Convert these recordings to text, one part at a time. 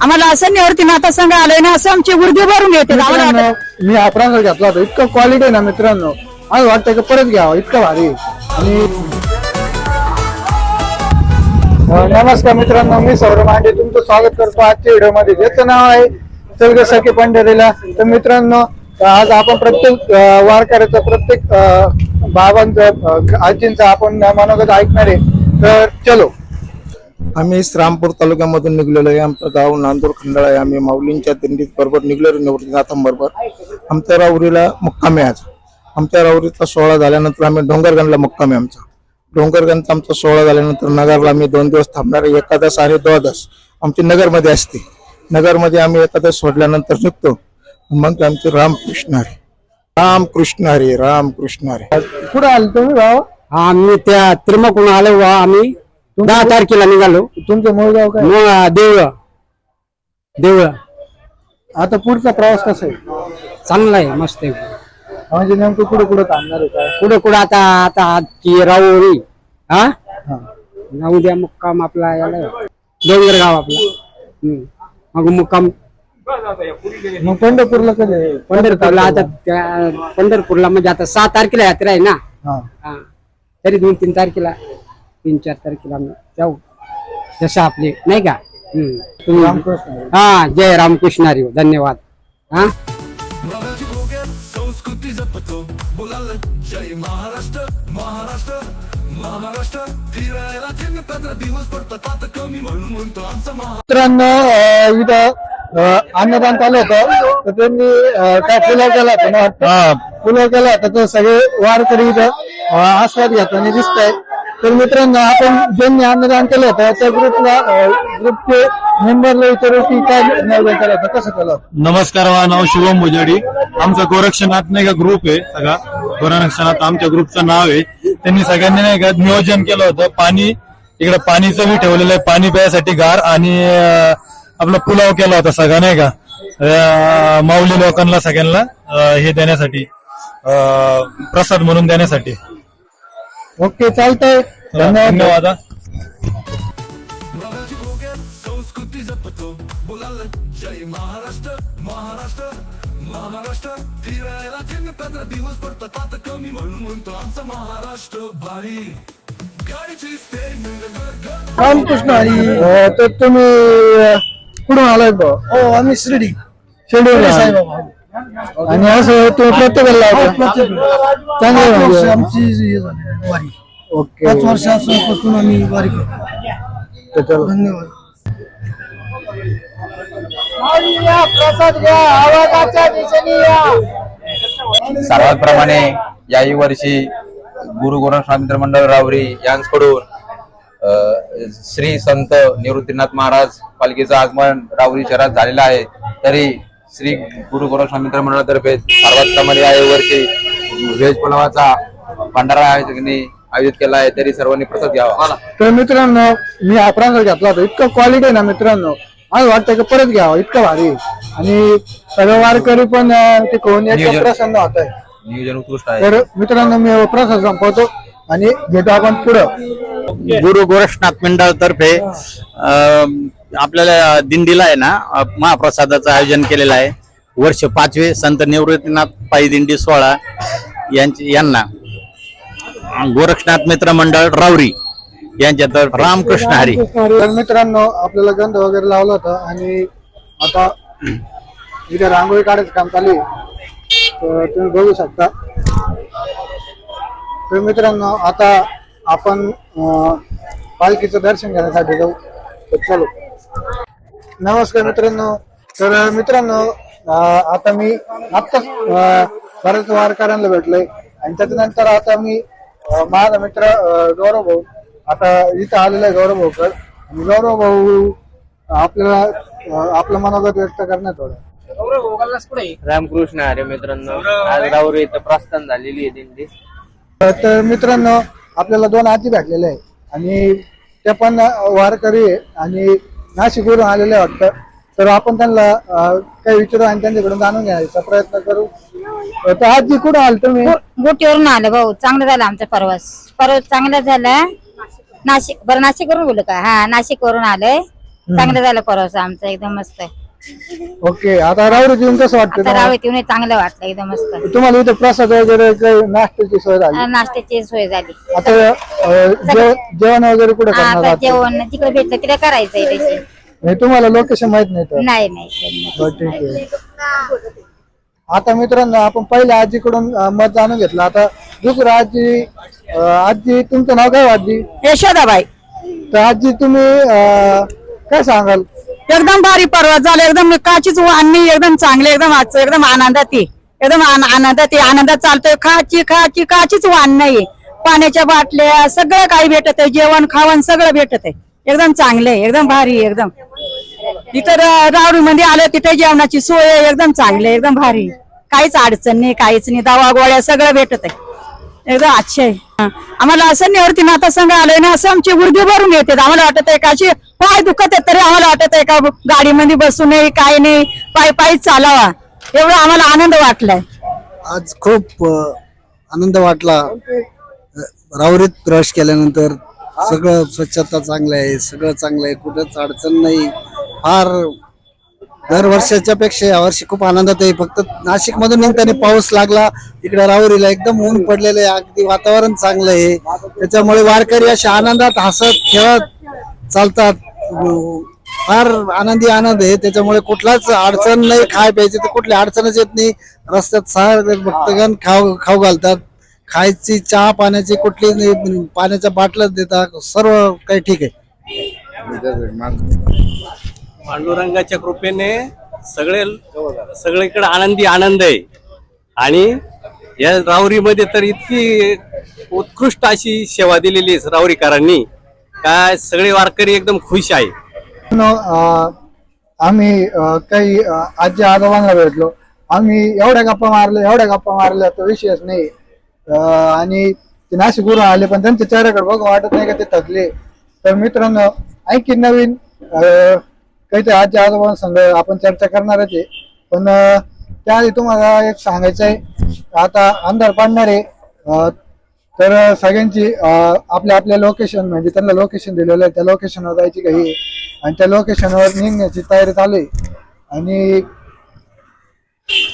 आम्हाला असं निवृत्ती नाथा संघ आलोय ना असं आमची गुर्दी भरून येते. मित्रांनो मी हा घेतला होता. इतकं क्वालिटी आहे ना मित्रांनो. मला वाटतं की परत घ्यावं. इतकं भारी. आणि अं, नमस्कार मित्रांनो मी सौरभ मांडे. तुमचं स्वागत करतो आजच्या व्हिडिओमध्ये ज्याचं नाव आहे चौघ सखी पंढरीला. तर मित्रांनो आज आपण प्रत्येक अं, वारकऱ्याचं प्रत्येक अं, बाबांचं आजींचं आपण मनोगत ऐकणार आहे. तर चलो. आम्ही श्रामपूर तालुक्यामधून निघलेलो आहे. आमचं गाव नांदूर खंडाळा आहे. आम्ही माऊलींच्या दिंडीत बरोबर निघलेलो निवृत्तीनाथांबरोबर आमच्या राहुरीला मुक्काम आहे आज. आमच्या राहुरीचा सोहळा झाल्यानंतर आम्ही डोंगरगणला मुक्काम आहे आमचा. डोंगरगणचा आमचा सोहळा झाल्यानंतर नगरला आम्ही दोन दिवस थांबणार आहे. एकादश आणि द्वादश आमची नगरमध्ये असते. नगरमध्ये आम्ही एकादश सोडल्यानंतर निघतो. मग आमचे रामकृष्ण हरी रामकृष्ण हरी रामकृष्ण हरी. कुठं आले तुम्ही भाऊ? आम्ही त्या त्रिमकून आलो वा आम्ही दहा तारखेला निघालो. तुमचं मूळ गाव काय? मग देवळ. देवळ. आता पुढचा प्रवास कसा आहे? चांगला आहे मस्त आहे. म्हणजे नेमकं कुठं कुठं थांबणार आहे काय? पुढे कुठं आता आता आजची राहुरी हा? हा. जाऊ द्या मुक्काम आपला याला डोंगर गाव आपला. हम्म. मग मुक्काम मग पंढरपूरला कधी? पंढरपूरला आता त्या पंढरपूरला म्हणजे आता सहा तारखेला यात्रा आहे ना? हा. हा. तरी दोन तीन तारखेला तीन चार तारखेला आम्ही जाऊ. जसं आपले नाही का? हम्म. तुम्ही रामकृष्ण हरी. हा जय रामकृष्ण हरी धन्यवाद. हा? संस्कृती जपतो. बोलायला जय महाराष्ट्र महाराष्ट्र महाराष्ट्र. फिरायला दिवस पडतात. आता कमी म्हणून म्हणतो आमचा महा मित्रांनो अं, इथं अं, अन्नदान चालू होतं. तर त्यांनी काय पुलाव केला होता ना? पुलाव केला होता. तर सगळे वारकरी इथं आस्वाद घेताना दिसत आहे तर मित्रांनो आपण ज्यांनी अन्नदान केलं होतं त्या ग्रुपला ग्रुपचे मेंबरला विचारू की काय नियोजन केलं होतं कसं केलं? नमस्कार माझं नाव शिवम भुजाडी आमचा गोरक्षनाथ नाही का ग्रुप आहे सगळा. गोरक्षनाथ आमच्या ग्रुपचं नाव आहे. त्यांनी सगळ्यांनी नाही का नियोजन केलं होतं. पाणी इकडे पाणीचं बी ठेवलेलं आहे. पाणी प्यायसाठी गार आणि आपला पुलाव केला होता सगळा नाही का? माऊली लोकांना सगळ्यांना हे देण्यासाठी प्रसाद म्हणून देण्यासाठी. ओके चालतंय. धन्यवाद. धन्यवाद. संस्कृती जपतो जय महाराष्ट्र महाराष्ट्र महाराष्ट्र फिरायला दिवस पडतात आता कमी म्हणून म्हणतो आमचा महाराष्ट्र भारी रामकृष्ण हरी. तर तुम्ही कुठून आलाय बा हो आम्ही शिर्डी. शेडूल साईबाबा. आणि असं तुम्ही प्रत्येकाला लावता? पाच वर्ष म्हणजे. आमची हे झाली वारी. ओके. पाच वर्षापासून आम्ही वारी करतो. तर चला. धन्यवाद सर्वांप्रमाणे याही वर्षी गुरु गोरख मित्र मंडळ रावरी यांकडून श्री संत निवृत्तीनाथ महाराज पालखीचं आगमन रावरी शहरात झालेलं आहे. तरी श्री गुरु गोरख मित्र मंडळातर्फे सर्वांप्रमाणे याही वर्षी व्हेज पुलावाचा भंडारा आयोजकांनी आयोजित केला आहे. तरी सर्वांनी प्रसाद घ्यावा. तर मित्रांनो मी हा प्रसाद घेतला होता. इतकं क्वालिटी आहे ना मित्रांनो. मला वाटतं की परत घ्यावं. इतकं भारी. आणि वारकरी पण ते कोण. प्रसन्न होत आहे. नियोजन उत्कृष्ट आहे. तर मित्रांनो मी प्रसाद संपवतो आणि घेतो आपण पुढं. गुरु गोरक्षनाथ मंडळातर्फे अं, आपल्याला दिंडीला आहे ना महाप्रसादाचं आयोजन केलेलं आहे. वर्ष पाचवे संत निवृत्तीनाथ पायी दिंडी सोहळा यांची यांना. गोरक्षनाथ मित्र मंडळ रावरी यांच्यातर्फे रामकृष्ण हरी. तर मित्रांनो आपल्याला गंध वगैरे लावला होता आणि आता इथे रांगोळी काढायचं काम चालू आहे. तर तुम्ही बघू शकता. तर मित्रांनो आता आपण पालखीचं दर्शन घेण्यासाठी जाऊ. तर चलो. नमस्कार मित्रांनो. तर मित्रांनो आता मी आत्ताच बऱ्याच वारकऱ्यांना भेटलोय. आणि त्याच्यानंतर आता मी माझा मित्र गौरव भाऊ. आता इथं आलेला आहे गौरव भाऊकर. आणि गौरव भाऊ आपल्याला आपलं मनोगत व्यक्त करण्यात थोडं रामकृष्ण हरे मित्रांनो. आज राहुरी इथं प्रस्थान झालेली आहे दिंडी. तर मित्रांनो आपल्याला दोन आजी भेटलेले आहे. आणि त्या पण वारकरी आहे आणि नाशिकवरून आलेले आहे वाटतं. तर आपण त्यांना काही विचारू आणि त्यांच्याकडून जाणून घ्यायचा प्रयत्न करू. तर आजी कुठं आल तुम्ही? गोटीवरून आलं भाऊ. चांगलं झालं आमचा प्रवास. प्रवास चांगला झाला. नाशिक बरं नाशिक वरून बोलू का? हा नाशिक वरून आलोय चांगलं झालं प्रवास आमचा. एकदम मस्त ओके आता राहुरी जेवण कसं वाटतं आता तुम्हाला? रावत येऊन चांगलं वाटलं एकदम मस्त. तुम्हाला इथे प्रसाद वगैरे काही नाश्त्याची सोय झाली? हा, नाश्त्याची सोय झाली. आता अं, जेवण वगैरे कुठे हा, करणार आता आहात? जेवण तिकडे भेटलं तिकडे करायचंय त्याची हे तुम्हाला लोकेशन माहीत नाही तर? नाही नाही बरं, ठीक आहे. आता मित्रांनो आपण पहिल्या आजीकडून अं, मत जाणून घेतलं. आता दुसरं आजी अं, आजी तुमचं नाव काय हो आजी? यशोदाबाई. तर आजी तुम्ही अं, काय सांगाल? एकदम भारी पर्वत झाला एकदम काचीच वाहन नाही एकदम चांगली एकदम एकदम आनंदात ये एकदम आनंदात ये आनंदात चालतोय. खाची खाची काचीच वाण नाही. पाण्याच्या बाटल्या सगळं काही भेटत आहे. जेवण खावण सगळं भेटत आहे. एकदम चांगलंय एकदम भारी एकदम. इतर रावडी मध्ये आलं तिथे जेवणाची सोय एकदम चांगली एकदम भारी काहीच अडचण नाही काहीच नाही. दवा गोळ्या सगळं भेटत आहे. एकदम आहे. आम्हाला असं निवृत्ती नाता संघ आलोय ना असं आमची गुर्दी भरून येते आम्हाला वाटत आहे का अशी पाय दुखत आहे तरी आम्हाला वाटत आहे का गाडीमध्ये बसू नये काय नाही पाय पायी चालावा. एवढा आम्हाला आनंद वाटलाय. आज खूप आनंद वाटला. अ, रावरीत प्रवेश केल्यानंतर सगळं स्वच्छता चांगलं आहे सगळं चांगलं आहे कुठंच अडचण नाही. फार दर वर्षाच्या पेक्षा यावर्षी खूप आनंदात आहे. फक्त नाशिक मधून निघताना पाऊस लागला इकडे राहुरीला एकदम ऊन पडलेलं आहे अगदी वातावरण चांगलं आहे. त्याच्यामुळे वारकरी असे आनंदात हसत खेळत चालतात. फार आनंदी आनंद आहे. त्याच्यामुळे कुठलाच अडचण नाही खाय प्यायची तर कुठली अडचणच येत नाही. रस्त्यात सारे भक्तगण खाऊ खाऊ घालतात. खायची चहा पाण्याची कुठली नाही, पाण्याच्या बाटल्यात देतात. सर्व काही ठीक आहे. पांडुरंगाच्या कृपेने सगळे सगळीकडे आनंदी आनंद आहे. आणि या रावरीमध्ये तर इतकी उत्कृष्ट अशी सेवा दिलेली आहे रावरीकरांनी काय सगळे वारकरी एकदम खुश आहे. आम्ही काही आजी आजोबांना भेटलो. आम्ही एवढ्या गप्पा मारल्या एवढ्या गप्पा मारल्या तो विषयच नाही. आणि ते नाशिकवरून आले पण त्यांच्या चेहऱ्याकडे बघ वाटत नाही का ते थकले. तर मित्रांनो आणखी नवीन काहीतरी काहीतरी आजी संघ आपण चर्चा करणारच आहे. पण अं, त्याआधी तुम्हाला एक सांगायचं आहे. आता अंधार पाडणार आहे. तर सगळ्यांची आपल्या आपल्या लोकेशन म्हणजे त्यांना लोकेशन दिलेलं आहे. त्या लोकेशनवर जायची काही आहे. आणि त्या लोकेशनवर निघण्याची तयारी चालू आहे. आणि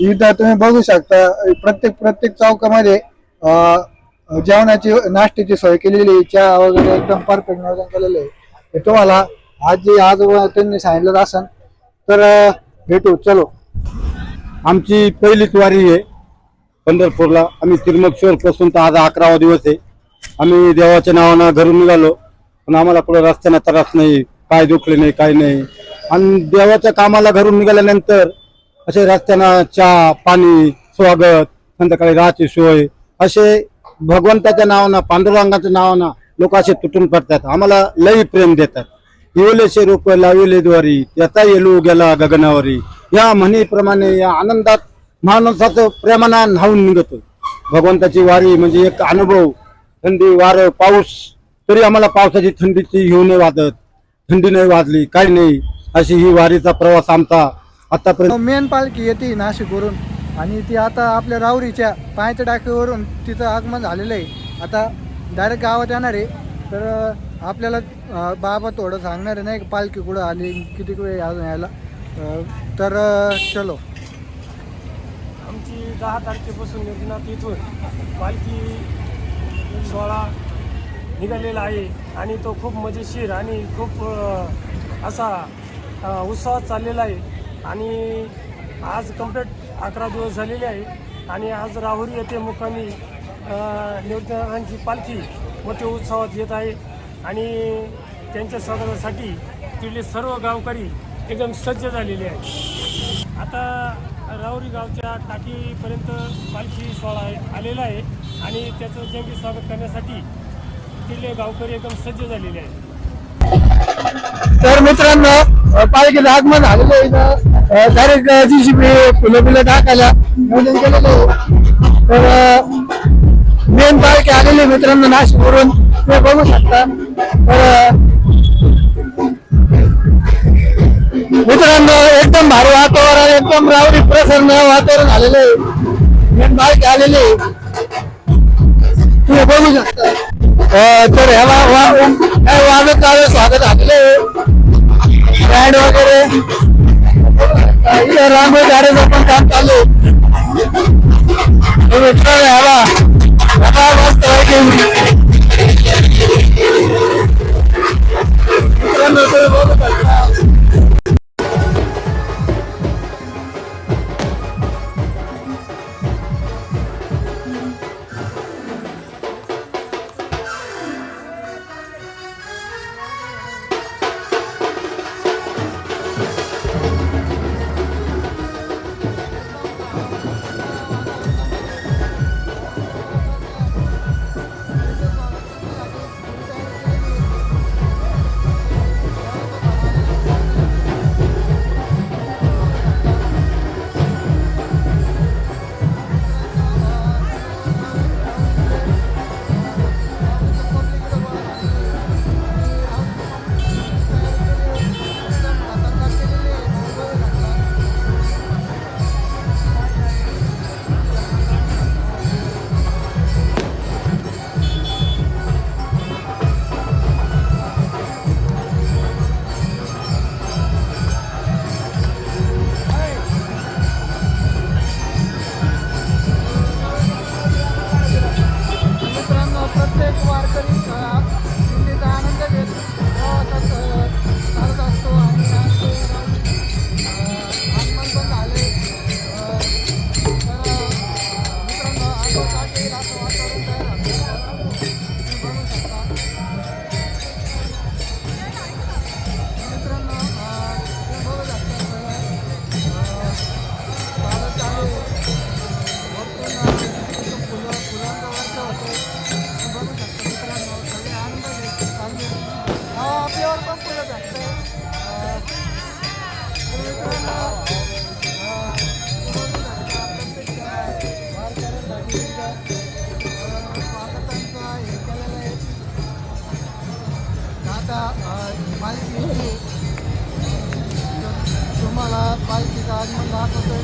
इथं तुम्ही बघू शकता प्रत्येक प्रत्येक चौकामध्ये जेवणाची नाश्त्याची सोय केलेली चहा वगैरे एकदम परफेक्ट नियोजन केलेलं आहे. तुम्हाला आज जे आज त्यांनी सांगितलं असेल तर भेटू चलो. आमची पहिलीच वारी आहे पंढरपूरला. आम्ही तिरमक्षवर पासून तर आज अकरावा दिवस आहे. आम्ही देवाच्या नावानं घरून निघालो पण आम्हाला पुढे रस्त्यानं त्रास नाही पाय दुखले नाही काही नाही. आणि देवाच्या कामाला घरून निघाल्यानंतर असे रस्त्यानं चहा पाणी स्वागत संध्याकाळी राहायची सोय असे भगवंताच्या नावानं पांडुरंगाच्या नावानं लोक असे तुटून पडतात. आम्हाला लई प्रेम देतात. येवलेशे रूप लाविले द्वारी त्याचा येलू गेला गगनावरी. या म्हणीप्रमाणे या आनंदात माणसाचं प्रेमाना न्हावून निघतो. भगवंताची वारी म्हणजे एक अनुभव. थंडी वारं पाऊस तरी आम्हाला पावसाची थंडीची येऊ नाही वाजत थंडी नाही वाजली काही नाही. अशी ही वारीचा प्रवास आमचा आतापर्यंत. मेन पालखी येते नाशिकवरून. आणि ती आता आपल्या रावरीच्या पायाच्या टाकीवरून तिचं आगमन झालेलं आहे. आता डायरेक्ट गावात येणार आहे. तर आपल्याला बाबा थोडं सांगणार आहे नाही पालखी कुठं आली किती वेळ अजून यायला तर चलो. आमची दहा तारखेपासून योजनात इथून पालखी सोहळा निघालेला आहे आणि तो खूप मजेशीर आणि खूप असा उत्साहात चाललेला आहे. आणि आज कंप्लीट अकरा दिवस झालेले आहे आणि आज राहुरी येथे मुक्कामी निवृत्तांची पालखी मोठ्या उत्सवात येत आहे. आणि त्यांच्या स्वागतासाठी तिथले सर्व गावकरी एकदम सज्ज झालेले आहेत. आता रावरी गावच्या टाकीपर्यंत पालखी सोहळा आहे आलेला आहे आणि त्याचं जंगी स्वागत करण्यासाठी तिथले गावकरी एकदम सज्ज झालेले आहेत. तर मित्रांनो पालखीचं आगमन झालेलं आहे डायरेक्ट जीसीबी फुलं फुलं टाकायला नियोजन केलेलं आहे. तर मेन पालखी आलेली मित्रांनो मित्रांनो नाशिकवरून. तुम्ही बघू शकता. तर मित्रांनो एकदम भारी वातावरण एकदम रावरी प्रसन्न वातावरण आलेले आहे. बाईक आलेली तुम्ही बघू शकता. तर ह्याला काय वाजत आलं स्वागत आलेले आहे. बँड वगैरे. रांगोळी झाडाचं पण काम चालू मित्र ह्याला मस्त Sen de böyle balık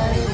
Bye.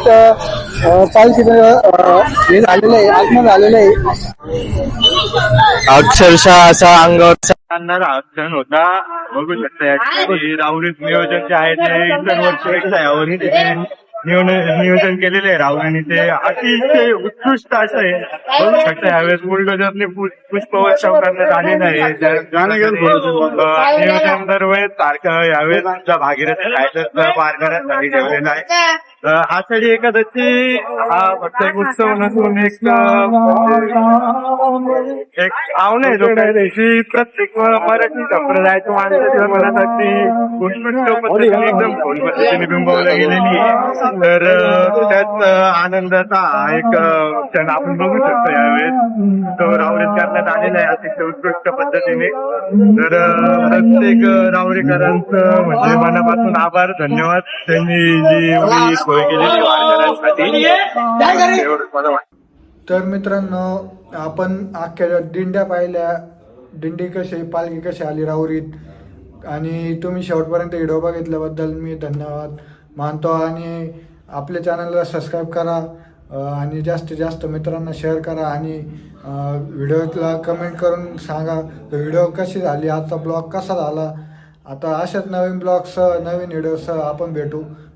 अं, पालखीचं अं, हे झालेलं आहे आगमन झालेलं आहे. अक्षरशः असा अंगावर क्षण होता. बघू शकता राहुरीत नियोजन जे आहे ते इतर वर्षपेक्षा यावर्षी ते नियोजन केलेले आहे राहुरीने ते अतिशय उत्कृष्ट असं आहे. बघू शकता यावेळेस बुलडोजरने पुष्पवर्षाव करण्यात आलेलं आहे. नियोजन दरवेळेस सारखं यावेळेस आमच्या भागीरथी पार करण्यासाठी ठेवलेलं आहे. आषाढी एकादशी हा फक्त एक उत्सव नसून एक एक आहे दिवशी प्रत्येक मराठी संप्रदायाच्या माणसाच्या मनासाठी उत्कृष्ट पद्धतीने एकदम खोल पद्धतीने बिंबवल्या गेलेली आहे. तर त्याच आनंदाचा एक क्षण आपण बघू शकतो यावेळेस. तो रावरीत करण्यात आलेला आहे अतिशय उत्कृष्ट पद्धतीने. तर प्रत्येक रावरीकरांचं म्हणजे मनापासून आभार धन्यवाद. त्यांनी जी सोय केलेली वारकऱ्यांसाठी. एवढंच मला वाटतं. तर मित्रांनो आपण अख्ख्या दिंड्या पाहिल्या. दिंडी कशी पालखी कशी आली राहुरीत? आणि तुम्ही शेवटपर्यंत व्हिडिओ बघितल्याबद्दल मी धन्यवाद मानतो आणि आपल्या चॅनलला सबस्क्राईब करा आणि जास्तीत जास्त मित्रांना शेअर करा आणि व्हिडिओला कमेंट करून सांगा व्हिडिओ कशी झाली? आजचा ब्लॉग कसा झाला? आता अशाच नवीन ब्लॉगसह नवीन व्हिडिओसह आपण भेटू.